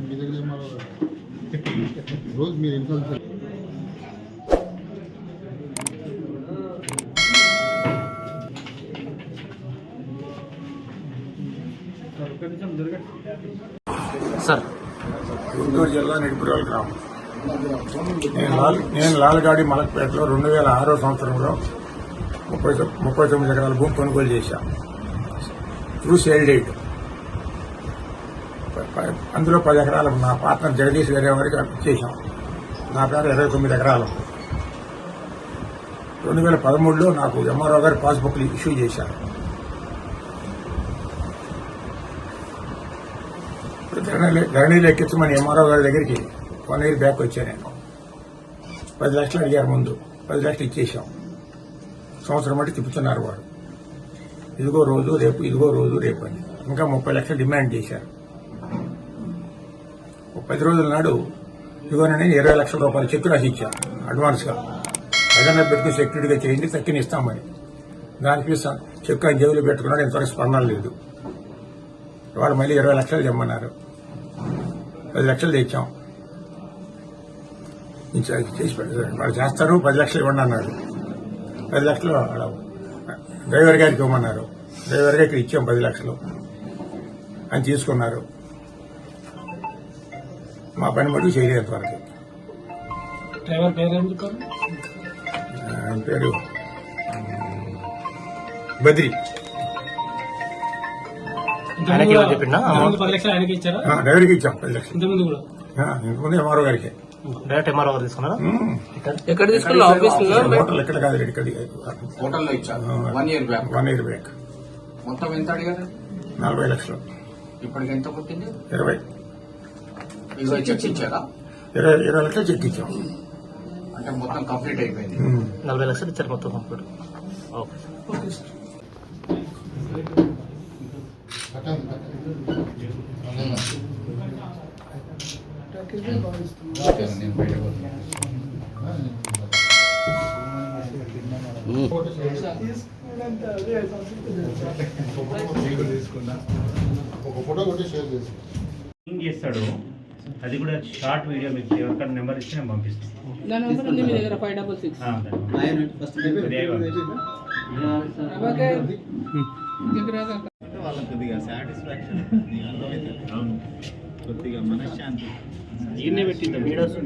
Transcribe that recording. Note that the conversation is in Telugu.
మీ దగ్గర రోజు మీరు ఇన్ఫర్మేషన్ సార్. గుంటూరు జిల్లా నిడిపురాల గ్రామం. నేను లాల్ నేను లాల్గాడి మలక్పేటలో రెండు వేల ఆరో సంవత్సరంలో ముప్పై ముప్పై తొమ్మిది ఎకరాల భూమి కొనుగోలు చేశాను త్రూ సేల్ డేట్ అందులో పది ఎకరాలు నా పార్ట్నర్ జగదీష్ గారి వారికి చేశాం. నా పేరు ఇరవై తొమ్మిది ఎకరాలు. రెండు వేల పదమూడులో నాకు ఎంఆర్ఓ గారి పాస్బుక్లు ఇష్యూ చేశారు. ధరణి ధరణిలో ఎక్కించమని ఎంఆర్ఓ గారి దగ్గరికి వన్ ఇయర్ బ్యాక్ వచ్చాను నేను. పది లక్షలు అడిగారు ముందు. పది లక్షలు ఇచ్చేసాం సంవత్సరం బట్టి తిప్పుతున్నారు వాడు ఇదిగో రోజు రేపు ఇదిగో రోజు రేపు అని. ఇంకా ముప్పై లక్షలు డిమాండ్ చేశారు. పది రోజుల నాడు ఇదిగోనని ఇరవై లక్షల రూపాయలు చెక్ రాసి ఇచ్చా అడ్వాన్స్గా. ఏదైనా పెట్టుకుని సెక్యూరిటీగా చేయండి తక్కిన ఇస్తామని. దానికి స- చెక్ ఆయన జేబులో పెట్టుకున్నాడు ఇంతవరకు స్పందన లేదు. వాళ్ళు మళ్ళీ ఇరవై లక్షలు తెమ్మన్నారు. పది లక్షలు తెచ్చాం. చేసి పెట్టారు వాళ్ళు చేస్తారు పది లక్షలు ఇవ్వండి అన్నారు. పది లక్షలు అడవు. డ్రైవర్ గారికి ఇవ్వమన్నారు. డ్రైవర్ గారికి ఇచ్చాం పది లక్షలు. అని తీసుకున్నారు. మా పని మటుకు చేయలేదు వరకు. డ్రైవర్ పేరు ఆయన పేరు బద్రి. డ్రైవర్కి ఇచ్చాం పది లక్షలు. ఇంతకుముందు కూడా? ఆ, ఇంతకుముందు ఎంఆర్ఓ గారికి. డైరెక్ట్ ఎంఆర్ఓ గారు తీసుకున్నారా? ఉమ్. ఎక్కడ తీసుకున్నా ఆఫీస్ హోటల్ ఎక్కడ కాదు ఇక్కడ హోటల్లో ఇచ్చారు. One year back one year back మొత్తం ఎంత అడిగారు? నలభై లక్షలు. ఇప్పటికి ఎంత పుట్టింది? ఇరవై. ఇరవై చెక్స్ ఇచ్చారా? ఇరవై ఇరవై లక్షలు చెక్ ఇచ్చాం. అంటే మొత్తం కంప్లీట్ అయిపోయింది. ఉమ్. నలభై లక్షలు ఇచ్చారు మొత్తం కంప్లీట్. ఓకే. ఫోటో కొట్టి షేర్ చేసి ఏం చేస్తాడు? అది కూడా షార్ట్ వీడియో మీకు ఎవరికైనా నెంబర్ ఇస్తే నేను పంపిస్తాను. వాళ్ళకి కొద్దిగా సాటిస్ఫాక్షన్ అవును. కొద్దిగా మనశ్శాంతి. ఈయన్నే పెట్టింది వీడియోస్